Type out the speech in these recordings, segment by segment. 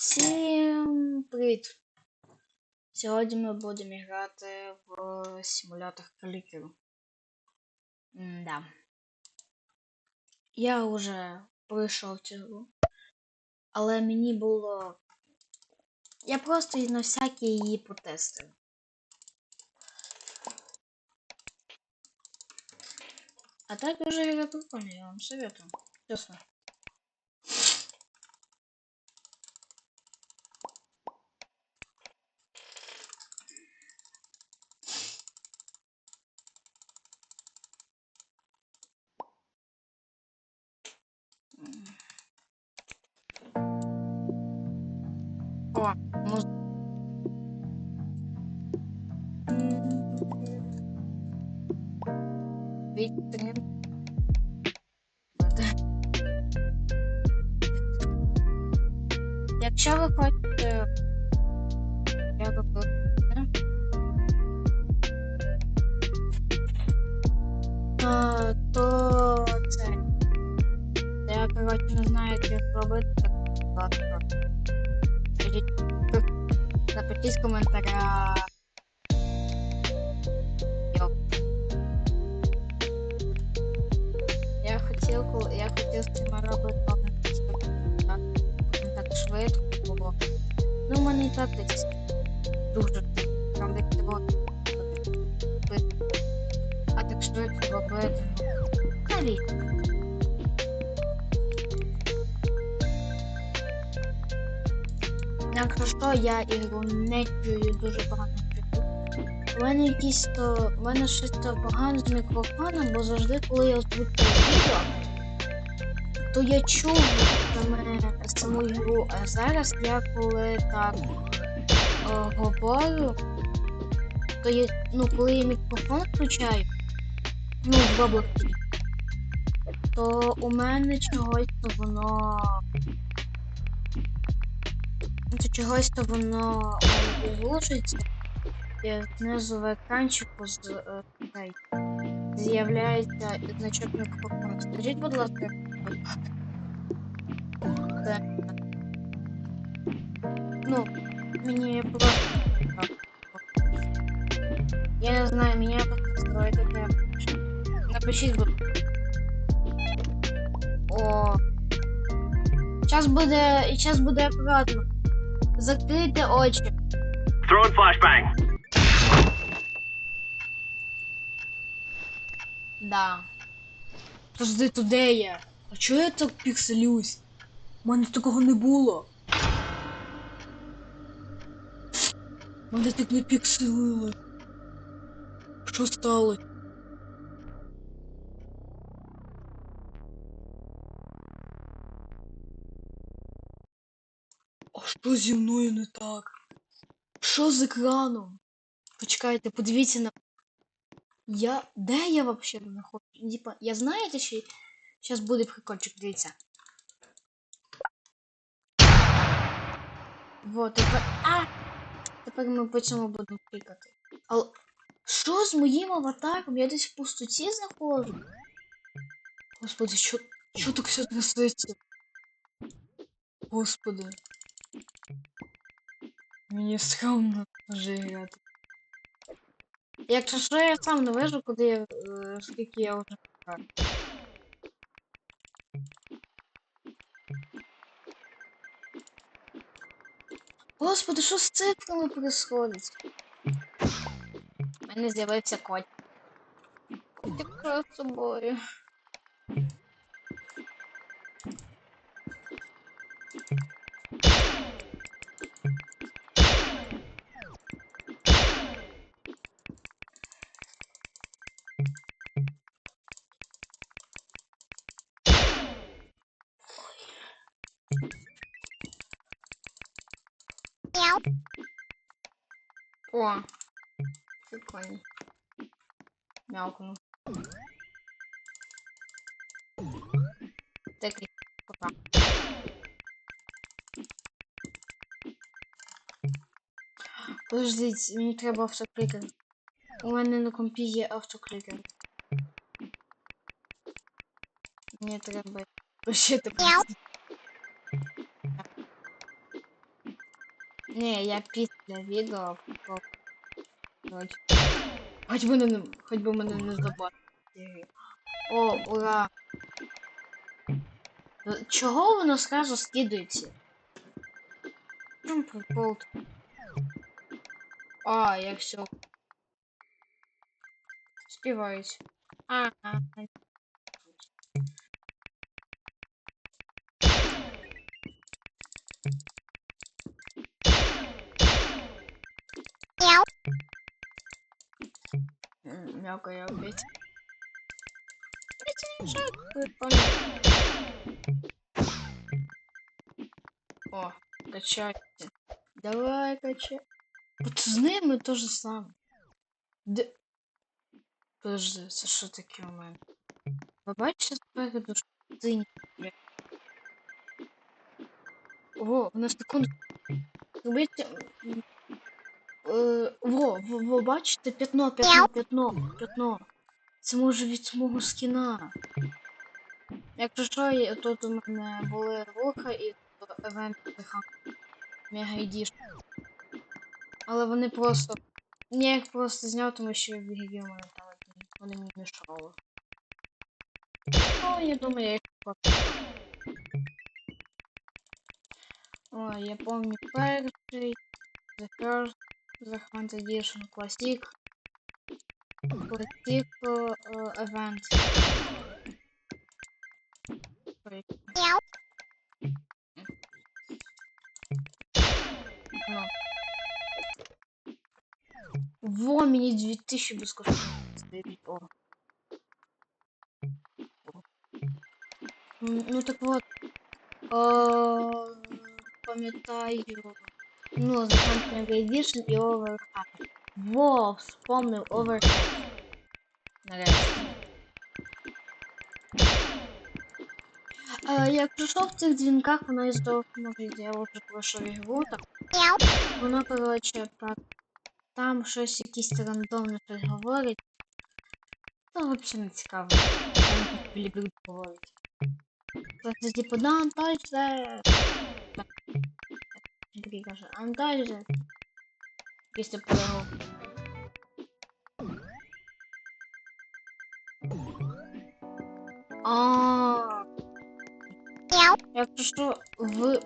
Всім привіт! Сьогодні ми будемо грати в симулятор клікеру. Да. Я вже пройшов цю гру, але мені було. Я просто на всякий її потестив. А так уже игра прикольная, я вам советую. Честно. О, хотів, коли я хотів з цим робити не так швидко було. Ну, в мене і так десь дуже там десь того. А так швидко робити. ну, Навіть. Якщо що, я ігру не чую дуже чую. У мене якісь то. У мене щось то погано з мікрофоном, бо завжди, коли я озвучую відео, то я чув саму ігру. А зараз я коли так о, говорю, то я, ну, коли я мікрофон включаю, ну, в Roblox, то у мене чогось то воно то чогось то воно мене. І знизу в екранчику е, з'являється значок мікрофону. Скажіть, будь ласка, це, ну, мені просто я не знаю, мені просто строить таке. Напишіть, будь О. Зараз буде, зараз буде акуратно. Закрийте. Throwing flashbang. Да. Подожди, де я? А чого я так пікселюсь? У мене такого не було. Мене так не пікселили. Що сталося? А що зі мною не так? Що з екраном? Почекайте, подивіться на. Я. Де я вообще знаходжусь? Типа, я знаєте, що зараз буде прикольчик, дивіться. Вот, тепер. А! Тепер ми по цьому будемо клікати. Але. З моїм аватаром? Я десь в пустоті знаходжу. Господи, що. Так все трясеться? Господи. Мені стрьомно вже грати. Якщо що, я сам не вижу, куди я, е, скільки я вже Господи, що з цифрами происходить? У мене з'явився кот. Перед собою. О, прикольно. Мявкну. Такий пока. Подождіть, мені треба автоклікер. У мене на компі є автоклікер. Мені треба ще таке. Ні, я після відео. Хоч би не хоч би мене не забачили. О, ура! Е, Чого воно сразу скидується? Ну, прикол. А, я все. Співаюсь. А, О, качайте. Давай качай. Вот з ними то же саме. Де... Подожди, це що таке у мене? Ви бачите спереду синій? бля? О, на секунду. Зробіть... Е, во, во, во, бачите, пятно, пятно, пятно, пятно. Це може від мого скіна. Якщо що, тут у мене були руха і евент Мега Едіш. Але вони просто. Я їх просто зняв, тому що в гіві у мене там. Вони мені мішали. Ну, я думаю, я їх просто. О, я помню перший. The first, the Hunt Edition Classic. Classic uh, uh, event. Ой. Ну. Во, мені 2000 безкоштовно стоїть. О. О. М, Ну так вот. Е, Пам'ятаю. Ну, The Hunting Edition і Overhead. Во, Overhead. Нарешті. Е, якщо що в цих дзвінках, воно із того, може, я вже пройшов ігру, так. Воно, коротше, так. Там щось якісь рандомне щось говорить. Ну, взагалі не цікаво. Там якісь білібрід говорить. Просто типу, да, Анталь це. Такий каже, Анталь же. Після перегону. А. Якщо що, ви.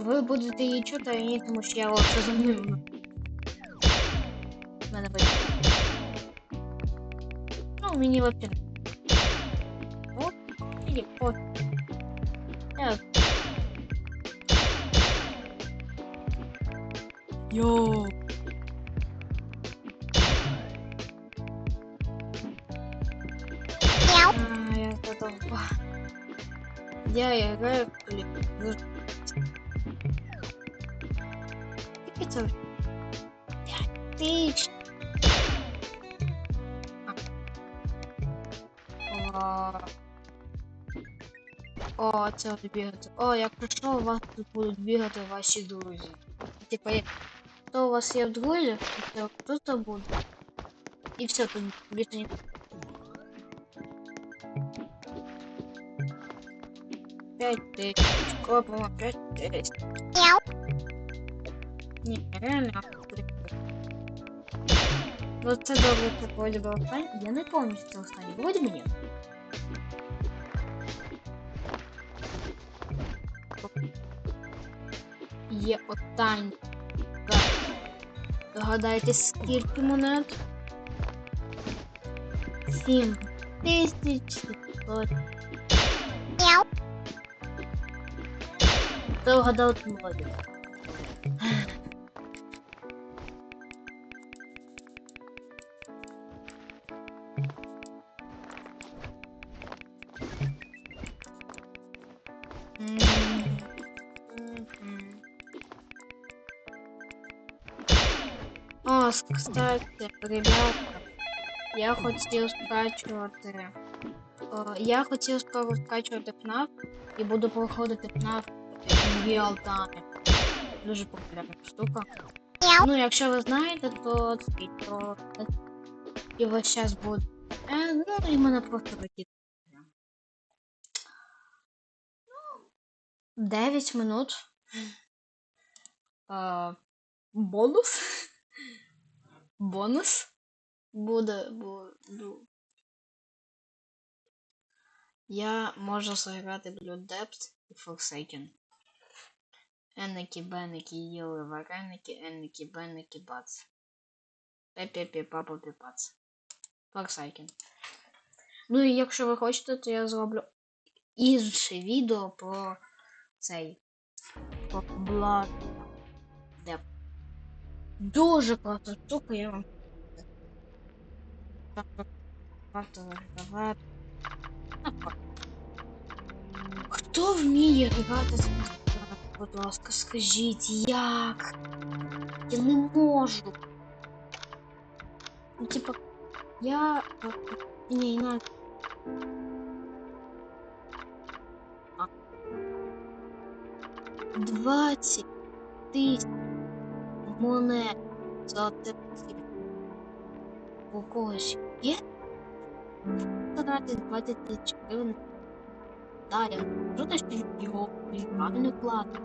Ви будете її чути, а ні, тому що я оце за ним. В мене вийде. Ну, мені вообще. О, или о. Я. Йоу. Я играю в коллектив. Скільки це? П'ять тисяч. А. О, о, це от бігати. О, якщо що, у вас тут будуть бігати ваші друзі. Типа, як- хто у вас є в друзях, то хто-то буде. І все, тут більше ні. Пять тысяч, копимо пять тысяч. Ні, реально. Ну це це вроде би останній. Я не пам'ятаю, що це останній. Вроде мені. Є останній. Так. Догадайте, скільки монет? Сім тисяч сто. Хто вгадав, то молодець. М, мгм. О, с- кстати, ребята, я хотів скачувати. О, я хотів скоро скачувати FNAF і буду проходити FNAF in real time. Дуже популярна штука. Ну, якщо ви знаєте, то цей, то весь час буде. Е, ну, і мене просто викидає. 9 минут. Е, бонус? Бонус? Буде, буду. Я можу зіграти Blue Depth і Forsaken. Енники, бенники, їли вареники, енники, бенники, бац. Пепе, папа, піпац. Forsaken. Ну і якщо ви хочете, то я зроблю інше відео про цей. Про Blood Depth. Дуже класна штука, я вам. Хто вміє грати з будь ласка, скажіть, як? Я не можу. Ну, типа, я. е, Ні, інакше. А. 20 тисяч монет за це у когось є? Тратить 20 тисяч гривень. Да, я можу те, що його правильно платить.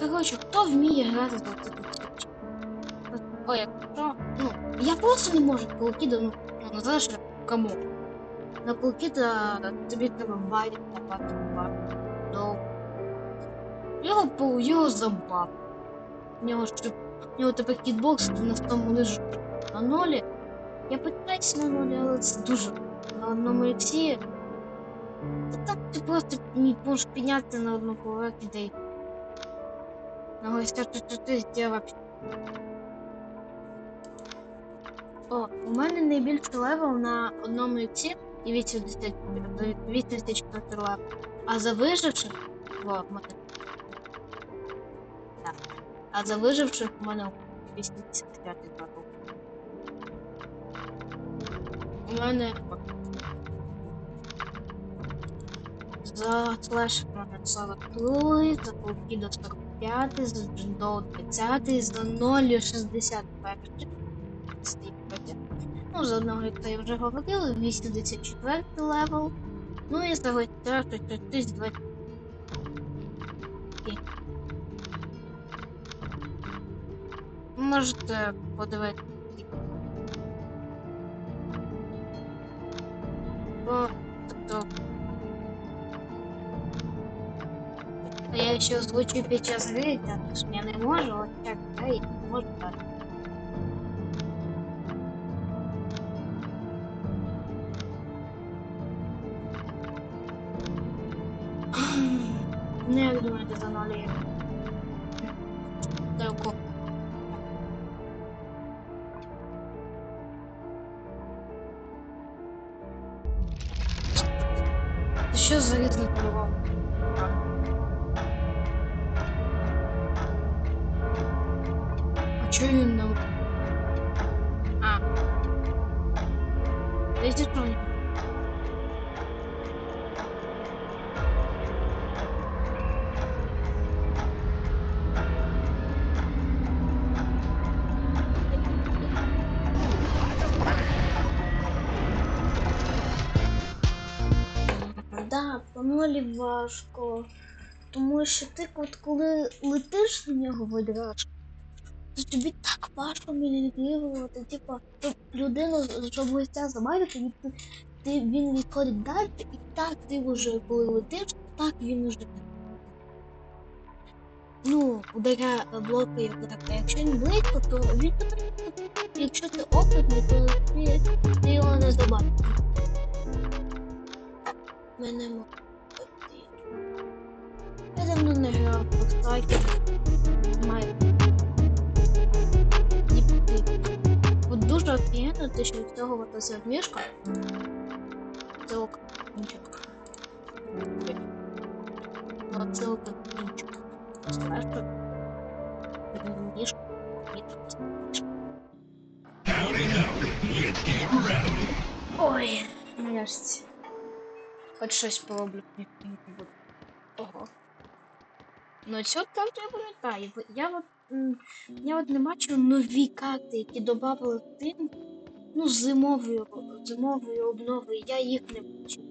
Коротше, хто вміє грати за 20 тисяч? Ой, якщо, ну, я просто не можу полкіда, ну, ну, знаєш, кому. На полкіда тобі треба байт напати до його по його забав. У нього ще у нього тепер кітбокс на тому лежу на нолі. Я питаюся на нолі, але це дуже на одному іксі. Та так ти просто не можеш підняти на одну поверхню та й на гостях ти вообще. О, у мене найбільший левел на одному іксі і 84 левел. А за виживших о, в мене так. А за виживших у мене 85 левел. У мене за у мене 42, за полки до 45, за джиндоу 20, за 0 61. Ну, за одного як я вже говорила, 84 левел. Ну і за гостя 20. Можете подивитися. Я ще озвучу під час гри, так що я не можу, от так, та й можу так. Дайте что-нибудь. Да, по нолі важко. Тому що ти от коли летиш на нього видраш, тобі так важко мінімізувати. Типа, щоб людину, щоб гостя забавити, він, ти, він відходить далі, і так ти вже коли летиш, так він уже. Ну, ударя блоки, так, якщо він близько, то він. Якщо ти опитний, то ти, ти його не забавиш. Мене мо- Я давно не грав в Фокстакі. От дуже офігенно, те, що від цього от ось мішка. Ссылка. Нічок. Ссылка. Нічок. Знаєш, що? Мішка. Мішка. Ой, нарешті. Хоч щось пороблю, ні, ні, не буду. Ого. Ну цю карту я пам'ятаю. Я от я от не бачив нові карти, які додавали тим ну, зимовою зимовою обновою. Я їх не бачив.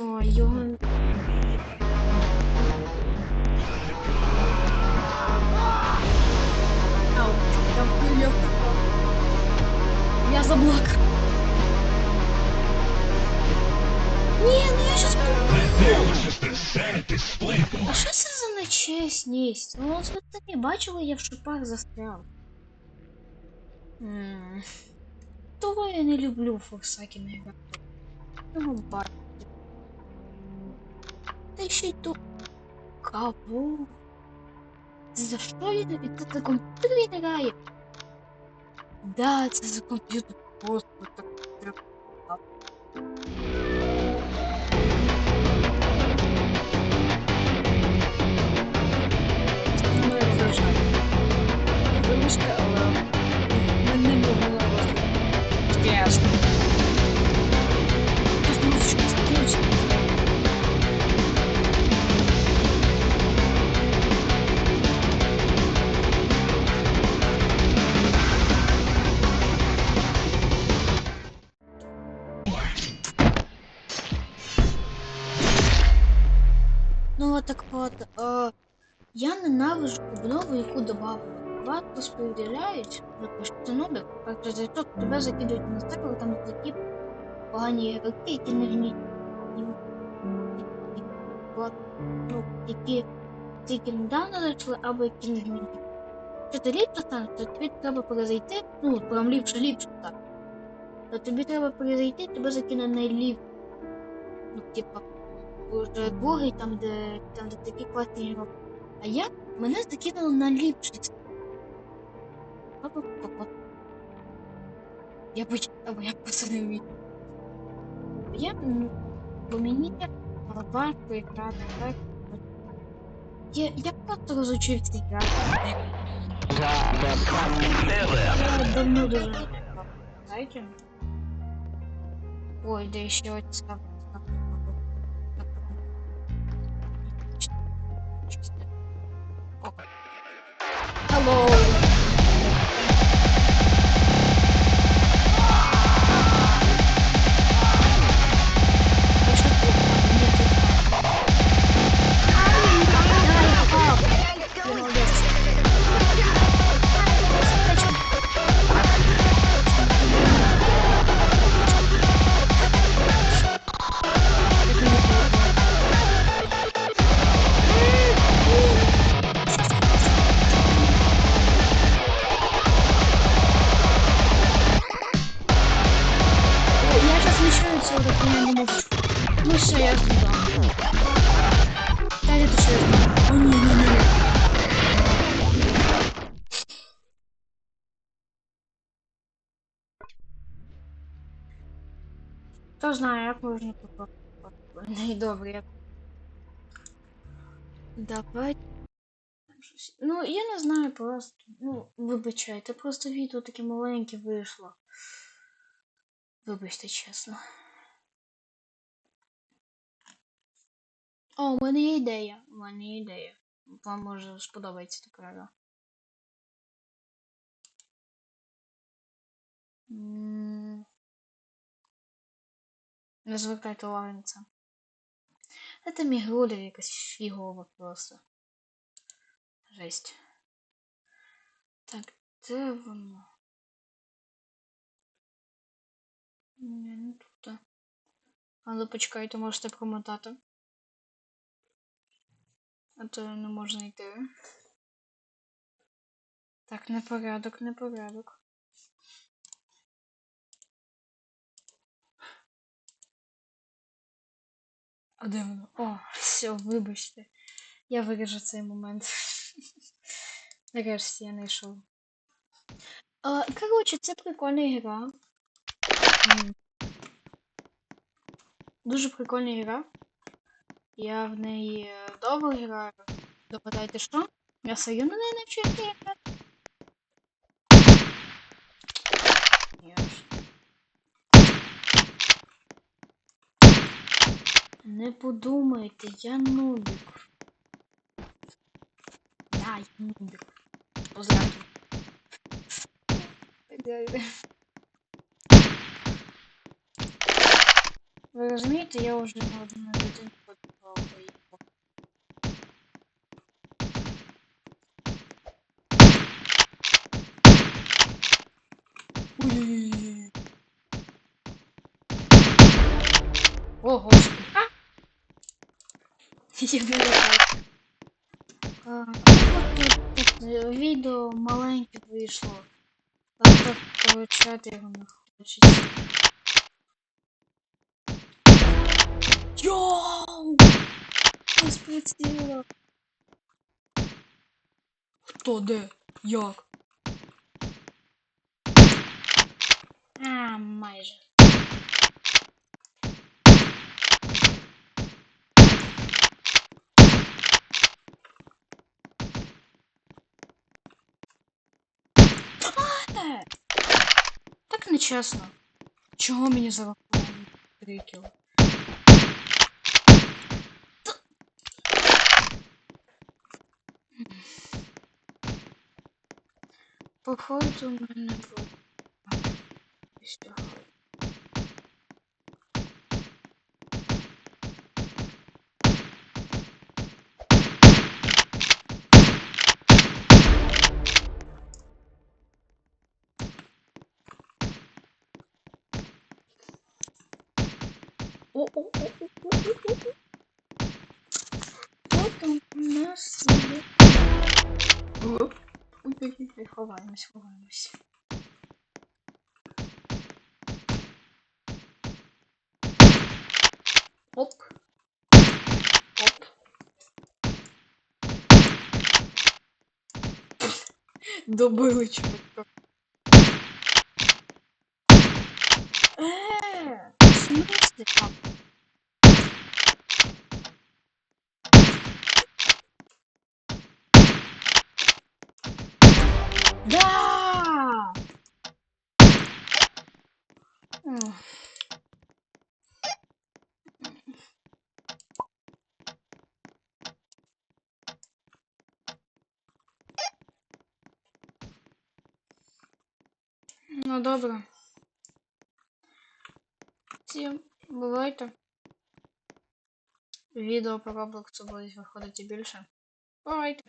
О, його. Я заблок. Не, ну я сейчас помню щас А що це за нечесність? Ну, от ви самі бачили, я в шипах застряв. М, Того я не люблю форсаки на грати. Ну, бачите. Та ще й ту каву. За що я не це комп'ютер грає? Да, це за комп'ютер просто так треба. Вибачте, але ми не могли. Ясно. Тут музичка скінчиться. Ну так додавали. Вас розподіляють, запишете нобик, як за то тебе закидують на сервер, там такі погані ігроки, які не вміють. Ну, які тільки недавно зайшли, або які не вміють. Якщо ти ліпше станеш, то тобі треба перезайти, ну, прям ліпше, ліпше, так. То тобі треба перезайти, тебе закине найліпше. Ну, типа, уже другий, там, де, там, де такі класні ігроки. А я мене закинуло на ліпший. Я поч... або я просто не вмію. Я, бо мені важко грати, так? Я, я просто розучився грати. Я давно дуже. Знаєте? Ой, да ще ось там. Hello. Хто знає, як можна попасти. Не добре. Давай. Ну, я не знаю просто. Ну, вибачайте, просто відео таке маленьке вийшло. Вибачте, чесно. О, у мене є ідея. У мене є ідея. Вам може сподобається така гра. М, Не уваги на це. Грудер якась фігова просто. Жесть. Так, де воно? Ні, не тут. Але почекайте, можете промотати. А то не можна йти. Так, непорядок, непорядок. А воно? О, все, вибачте. Я виріжу цей момент. Нарешті я знайшов. А, коротше, це прикольна гра. Дуже прикольна гра. Я в неї е, довго граю. Догадайте що? Я сою на неї навчився. Не подумайте, я нубик. Я нубик. Поздравляю. Ви розумієте, я вже на один годину один подбивав його. Ой-ой-ой. Ого. Я не тут, тут е, відео маленьке вийшло. А так получати його не хочеться. Йоу! Не спрацювало. Хто де? Як? А, майже. Так нечесно. Чого мені зарахували триків? Походу, у мене буде. ось цього. О-о-о-о-о-о-о. Що там у нас є? Оп. Ой-ой-ой, ховаємось, ховаємось. Оп. Оп. Добили чувака. Е, в смысле так? Добре. Всім бувайте. Відео про Роблокс буде виходити більше. Бувайте.